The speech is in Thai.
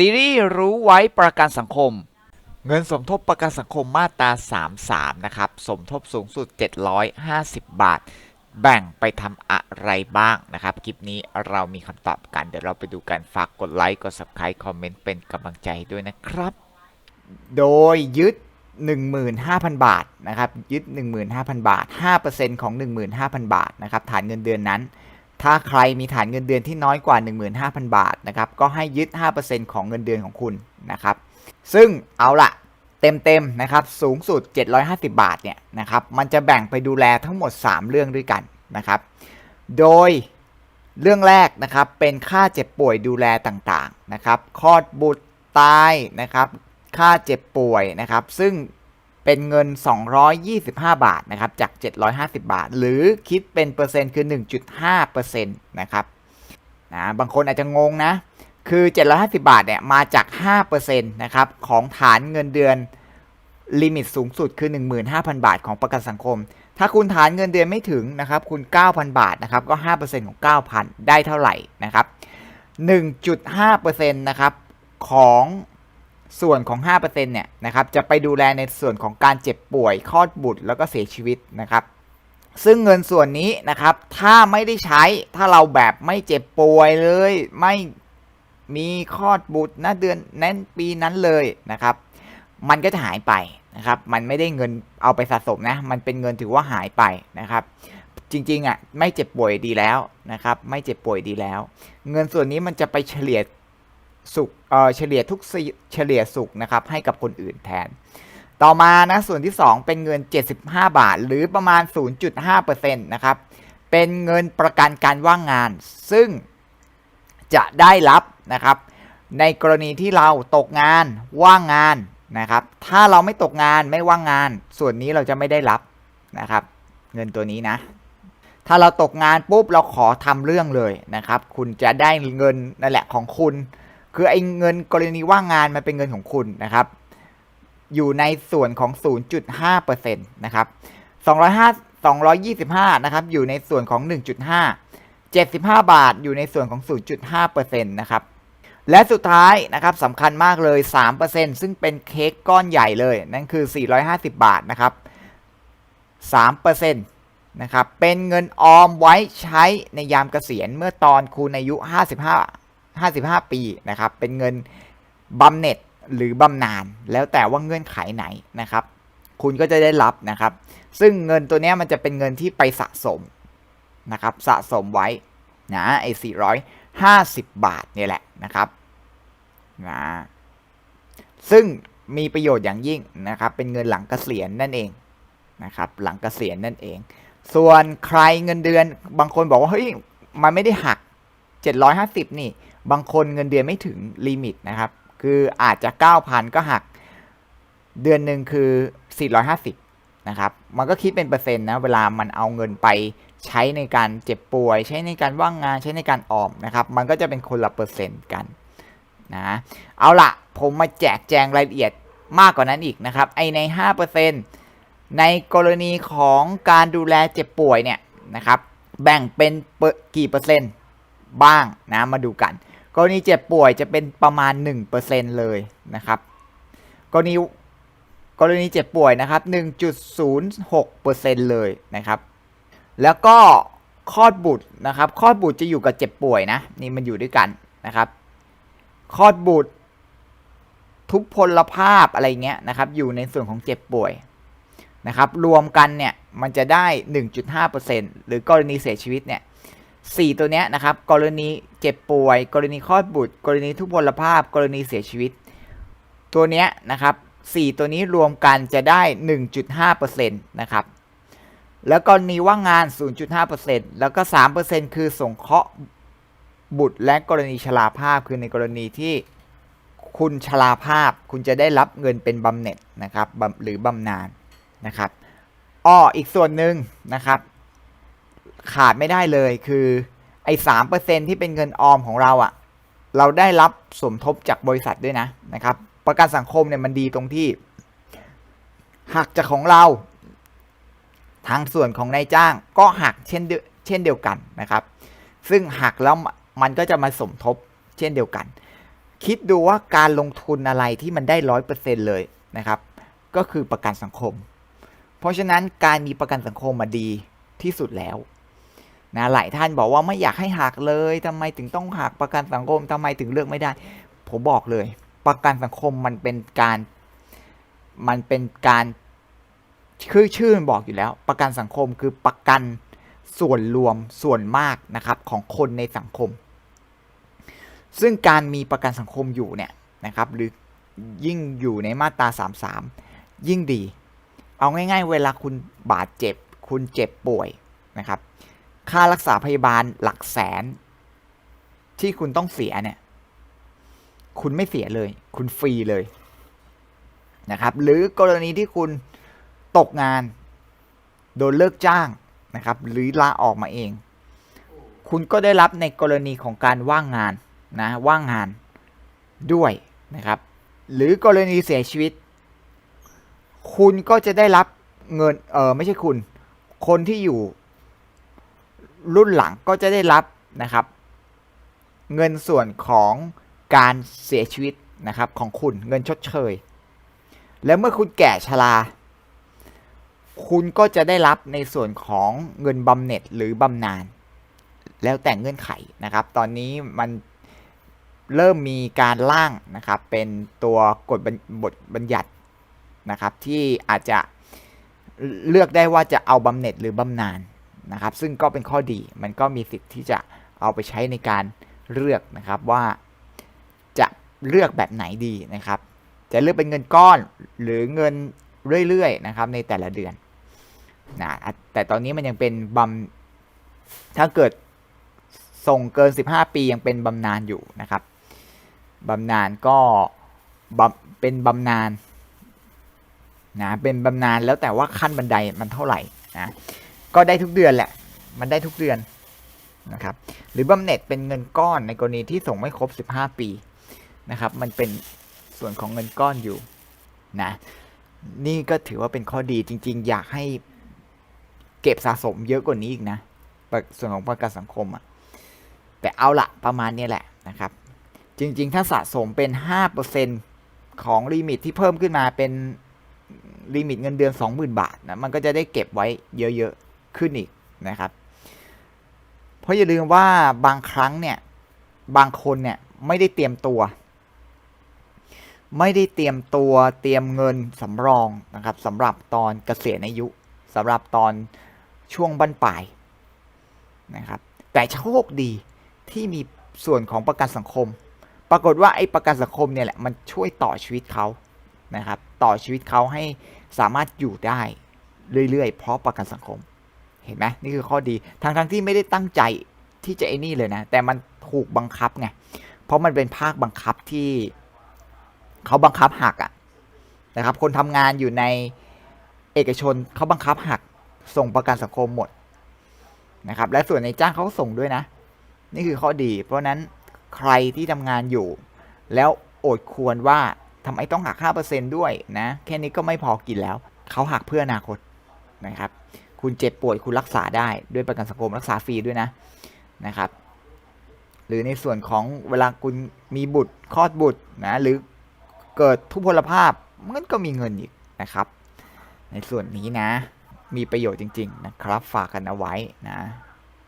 ซีรีส์รู้ไว้ประกันสังคม เงินสมทบประกันสังคมมาตรา 33 นะครับ สมทบสูงสุด 750 บาท แบ่งไปทำอะไรบ้างนะครับ คลิปนี้เรามีคำตอบกัน เดี๋ยวเราไปดูกัน ฝากกดไลค์ กด subscribe คอมเมนต์เป็นกำลังใจด้วยนะครับ โดยยึด 15,000 บาทนะครับ ยึด 15,000 บาท 5%ของ 15,000 บาทนะครับ ฐานเงินเดือนนั้น ถ้าใครมีฐานเงินเดือนที่น้อยกว่า 15,000 บาทนะครับก็ให้ยึด 5%ของเงินเดือนของคุณนะครับซึ่งเอาละเต็มๆนะครับสูงสุด 750 บาทเนี่ยนะครับมันจะแบ่งไปดูแลทั้งหมด 3 เรื่องด้วยกันนะครับโดยเรื่องแรกนะครับเป็นค่าเจ็บป่วยดูแลต่างๆนะครับคลอดบุตรตายนะครับค่าเจ็บป่วยนะครับซึ่ง เป็นเงิน 225 บาทนะครับจาก 750 บาท หรือคิดเป็นเปอร์เซ็นต์คือ 1.5%นะครับนะบางคนอาจจะงงนะคือ 750 บาทเนี่ยมาจาก 5%นะครับของฐานเงินเดือนลิมิตสูงสุดคือ 15,000 บาทของประกันสังคม ถ้าคุณฐานเงินเดือนไม่ถึงนะครับคุณ 9,000 บาทนะครับก็ 5%ของ 9,000 ได้เท่าไหร่นะครับ 1.5%นะครับของ ส่วนของ 5%เนี่ยนะครับจะไปดูแลในส่วนของการเจ็บป่วยคลอดบุตรแล้วก็เสียชีวิตนะครับ ซึ่งเงินส่วนนี้นะครับ ถ้าไม่ได้ใช้ถ้าเราแบบไม่เจ็บป่วยเลย ไม่มีคลอดบุตรนะเดือนนั้นปีนั้นเลยนะครับ มันก็จะหายไปนะครับ มันไม่ได้เงินเอาไปสะสมนะ มันเป็นเงินถือว่าหายไปนะครับ จริงๆอะไม่เจ็บป่วยดีแล้วนะครับ ไม่เจ็บป่วยดีแล้ว เงินส่วนนี้มันจะไปเฉลี่ย สุขเฉลี่ยทุกเฉลี่ยสุขนะครับให้กับคนอื่นแทน ต่อมานะส่วนที่ 2 เป็นเงิน 75 บาท หรือประมาณ 0.5%นะครับเป็นเงินประกันการว่างงาน ซึ่งจะได้รับนะครับ ในกรณีที่เราตกงานว่างงานนะครับ ถ้าเราไม่ตกงานไม่ว่างงาน ส่วนนี้เราจะไม่ได้รับนะครับ เงินตัวนี้นะ ถ้าเราตกงานปุ๊บเราขอทำเรื่องเลยนะครับ คุณจะได้เงินนั่นแหละของคุณ คือไอ้เงินกรณีว่างงานมันเป็นเงินของคุณนะครับ อยู่ในส่วนของ 0.5%นะครับ205 225 นะครับ อยู่ในส่วนของ 1.5 75 บาทอยู่ในส่วนของ 0.5%นะครับ และสุดท้ายนะครับสำคัญมากเลย 3%ซึ่งเป็นเค้กก้อนใหญ่เลย นั่นคือ 450 บาทนะครับ 3%นะครับ เป็นเงินออมไว้ใช้ในยามเกษียณเมื่อตอนคุณอายุ 55 55 ปีนะครับเป็นเงินบำเหน็จหรือบำนาญแล้วแต่ว่าเงื่อนไขไหนนะครับ คุณก็จะได้รับนะครับ ซึ่งเงินตัวนี้มันจะเป็นเงินที่ไปสะสมนะครับสะสมไว้นะไอ้450 บาทเนี่ยแหละนะครับนะซึ่งมีประโยชน์อย่างยิ่งนะครับ เป็นเงินหลังเกษียณนั่นเองนะครับ หลังเกษียณนั่นเอง ส่วนใครเงินเดือนบางคนบอกว่าเฮ้ยมันไม่ได้หัก 750 นี่ บางคนเงินเดือนไม่ถึงลิมิตนะครับ คืออาจจะ 9,000 ก็หัก เดือนหนึ่งคือ 450 นะครับ มันก็คิดเป็นเปอร์เซ็นต์นะ เวลามันเอาเงินไปใช้ในการเจ็บป่วย ใช้ในการว่างงาน ใช้ในการออมนะครับ มันก็จะเป็นคนละเปอร์เซ็นต์กันนะ เอาละผมมาแจกแจงรายละเอียดมากกว่านั้นอีกนะครับ ไอใน 5%ในกรณีของการดูแลเจ็บป่วยเนี่ยนะครับ แบ่งเป็นปกี่เปอร์เซ็นต์ บ้างนะมาดูกัน กรณีเจ็บป่วยจะเป็นประมาณ 1%เลยนะครับกรณีกรณีเจ็บป่วยนะครับ 1.06%เลยนะครับ แล้วก็คลอดบุตรนะครับคลอดบุตรจะอยู่กับเจ็บป่วยนะนี่มันอยู่ด้วยกันนะครับคลอดบุตรทุกพลภาพอะไรเงี้ยนะครับอยู่ในส่วนของเจ็บป่วยนะครับรวมกันเนี่ยมันจะได้ 1.5%หรือกรณีเสียชีวิตเนี่ย สี่ตัวเนี้ยนะครับ กรณีเจ็บป่วย กรณีคลอดบุตร กรณีทุพพลภาพ กรณีเสียชีวิต ตัวเนี้ยนะครับสี่ตัวนี้รวมกันจะได้ 1.5%นะครับ แล้วกรณีว่างงาน 0.5%แล้วก็ 3%คือสงเคราะห์บุตรและกรณีชราภาพ คือในกรณีที่คุณชราภาพคุณจะได้รับเงินเป็นบำเหน็จนะครับหรือบำนาญนะครับอ้ออีกส่วนหนึ่งนะครับ ขาดไม่ได้เลยคือไอ้สามเปอร์เซ็นที่เป็นเงินออมของเราอะ่ะ เราได้รับสมทบจากบริษัทด้วยนะนะครับ ประกันสังคมเนี่ยมันดีตรงที่ หักจากของเรา ทางส่วนของนายจ้างก็หักเช่นเดียเช่นเดียวกันนะครับ ซึ่งหักแล้วมันก็จะมาสมทบเช่นเดียวกัน คิดดูว่าการลงทุนอะไรที่มันได้ร้อยเปอร์เซ็นเลยนะครับ ก็คือประกันสังคม เพราะฉะนั้นการมีประกันสังคมมาดีที่สุดแล้ว นะหลายท่านบอกว่าไม่อยากให้หักเลยทำไมถึงต้องหักประกันสังคมทำไมถึงเลือกไม่ได้ ผมบอกเลย ประกันสังคมมันเป็นการ มันเป็นการคือชื่อมันบอกอยู่แล้ว ประกันสังคมคือประกันส่วนรวมส่วนมากนะครับของคนในสังคม ซึ่งการมีประกันสังคมอยู่เนี่ยนะครับหรือยิ่งอยู่ในมาตรา 33 ยิ่งดี เอาง่าย ๆ เวลาคุณบาดเจ็บ คุณเจ็บป่วยนะครับ ค่ารักษาพยาบาลหลักแสน ที่คุณต้องเสียเนี่ย คุณไม่เสียเลย คุณฟรีเลยนะครับ หรือกรณีที่คุณตกงาน โดนเลิกจ้างนะครับ หรือลาออกมาเอง คุณก็ได้รับในกรณีของการว่างงานนะว่างงานด้วยนะครับ หรือกรณีเสียชีวิต คุณก็จะได้รับเงินเออไม่ใช่คุณ คนที่อยู่ รุ่นหลังก็จะได้รับนะครับ เงินส่วนของการเสียชีวิตนะครับของคุณเงินชดเชย แล้วเมื่อคุณแก่ชรา คุณก็จะได้รับในส่วนของเงินบำเหน็จหรือบำนาญแล้วแต่เงื่อนไขนะครับ ตอนนี้มันเริ่มมีการร่างนะครับเป็นตัวกฎบัญบทบัญญัตินะครับที่อาจจะเลือกได้ว่าจะเอาบำเหน็จหรือบำนาญ นะครับ ซึ่งก็เป็นข้อดีมันก็มีสิทธิ์ที่จะเอาไปใช้ในการเลือกนะครับว่าจะเลือกแบบไหนดีนะครับ จะเลือกเป็นเงินก้อนหรือเงินเรื่อยๆนะครับในแต่ละเดือนนะแต่ตอนนี้มันยังเป็นบำถ้าเกิดส่งเกิน 15 ปียังเป็นบำนาญอยู่นะครับบำนาญก็บำเป็นบำนาญนะเป็นบำนาญแล้วแต่ว่าขั้นบันไดมันเท่าไหร่นะ ก็ได้ทุกเดือนแหละ มันได้ทุกเดือนนะครับ หรือบำเหน็จเป็นเงินก้อนในกรณีที่ส่งไม่ครบ 15 ปีนะครับ มันเป็นส่วนของเงินก้อนอยู่นะ นี่ก็ถือว่าเป็นข้อดีจริง ๆ อยากให้เก็บสะสมเยอะกว่านี้อีกนะ ส่วนของประกันสังคมอะแต่เอาละประมาณนี้แหละนะครับ จริง ๆ ถ้าสะสมเป็น 5%ของลิมิตที่เพิ่มขึ้นมาเป็นลิมิตเงินเดือน 20,000 บาทนะ มันก็จะได้เก็บไว้เยอะ ๆ ขึ้นอีกนะครับ เพราะอย่าลืมว่าบางครั้งเนี่ย บางคนเนี่ยไม่ได้เตรียมตัว ไม่ได้เตรียมตัวเตรียมเงินสำรองนะครับสำหรับตอนเกษียณอายุสำหรับตอนช่วงบั้นปลายนะครับแต่โชคดีที่มีส่วนของประกันสังคม ปรากฏว่าไอ้ประกันสังคมเนี่ยแหละมันช่วยต่อชีวิตเขานะครับ ต่อชีวิตเขาให้สามารถอยู่ได้เรื่อยๆ เพราะประกันสังคม เห็นไหมนี่คือข้อดีทั้งทที่ไม่ได้ตั้งใจที่จะไอ้นี่เลยนะ แต่มันถูกบังคับไงเพราะมันเป็นภาคบังคับที่เขาบังคับหักอะนะครับ คนทำงานอยู่ในเอกชนเขาบังคับหักส่งประกันสังคมหมดนะครับ และส่วนในจ้างเขาส่งด้วยนะ นี่คือข้อดี เพราะนั้นใครที่ทำงานอยู่ แล้วโอดควรว่าทำไมต้องหัก 5%ด้วยนะ แค่นี้ก็ไม่พอกินแล้ว เขาหักเพื่ออนาคตนะครับ คุณเจ็บป่วยคุณรักษาได้ด้วยประกันสังคมรักษาฟรีด้วยนะนะครับ หรือในส่วนของเวลาคุณมีบุตรคลอดบุตรนะหรือเกิดทุพพลภาพมันก็มีเงินอีกนะครับ ในส่วนนี้นะ มีประโยชน์จริง ๆ นะครับ ฝากกันเอาไว้นะ